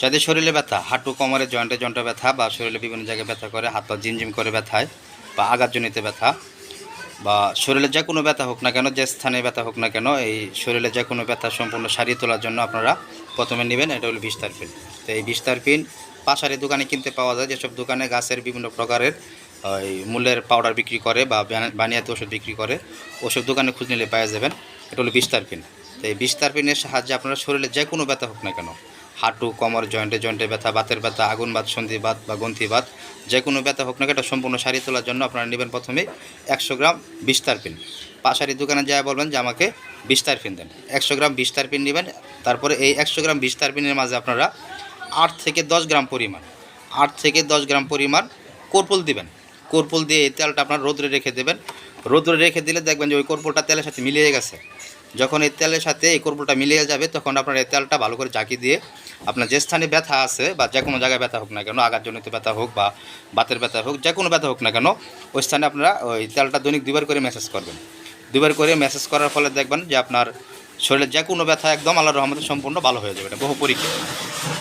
যাদের শরীরে ব্যথা, হাঁটু কোমরে জয়েন্টে জয়েন্টে ব্যথা বা শরীরে বিভিন্ন জায়গায় ব্যথা করে, হাত পা জিমজিম করে ব্যথায় বা আঘাতজনিত ব্যথা বা শরীরে যে কোনো ব্যথা হোক না কেন, যে স্থানে ব্যথা হোক না কেন, এই শরীরে যে কোনো ব্যথা সম্পূর্ণ সারিয়ে তোলার জন্য আপনারা প্রথমে নেবেন, এটা হলো বিস্তার পিন তো এই বিস্তার পিন পাশারি দোকানে কিনতে পাওয়া যায়, যেসব দোকানে গাছের বিভিন্ন প্রকারের ওই মূল্যের পাউডার বিক্রি করে বা বানিয়াতে ওষুধ বিক্রি করে, ওষুধ দোকানে খুঁজ নিলে পাওয়া যাবেন, এটা হলো বিস্তার পিন তো এই বিস্তার পিনের সাহায্যে আপনারা শরীরে যে কোনো ব্যথা হোক না কেন হাঁটু, কমর, জয়েন্টে জয়েন্টে ব্যথা, বাতের ব্যথা, আগুন বাত, সন্ধি বাত বা গ্রন্থি বাত, যে কোনো ব্যথা হোক না এটা সম্পূর্ণ সারিয়ে তোলার জন্য আপনারা নেবেন প্রথমে একশো গ্রাম বিস্তার পিন। পাশারি দোকানে যা বলবেন যে আমাকে বিস্তার পিন দেন। একশো গ্রাম বিস্তার পিন নেবেন, তারপরে এই একশো গ্রাম বিস্তার পিনের মাঝে আপনারা আট থেকে দশ গ্রাম পরিমাণ, আট থেকে দশ গ্রাম পরিমাণ কর্পুল দিবেন। কর্পুল দিয়ে এই তেলটা আপনার রোদ্রে রেখে দেবেন। রোদ্রে রেখে দিলে দেখবেন যে ওই কর্পুলটা তেলের সাথে মিলিয়ে গেছে। যখন এই তেলের সাথে এই কর্পুলটা মিলিয়ে যাবে, তখন আপনার এই তেলটা ভালো করে জাকি দিয়ে আপনার যে স্থানে ব্যথা আছে বা যে কোনো জায়গায় ব্যথা হোক না কেন, আঘাতজনিত ব্যথা হোক বা বাতের ব্যথা হোক, যে কোনো ব্যথা হোক না কেন, ওই স্থানে আপনারা ওই তেলটা দৈনিক দুবার করে মেসেজ করবেন। দুবার করে মেসেজ করার ফলে দেখবেন যে আপনার শরীরে যে কোনো ব্যথা একদম আল্লাহ রহমতে সম্পূর্ণ ভালো হয়ে যাবে, এটা বহু পরীক্ষা।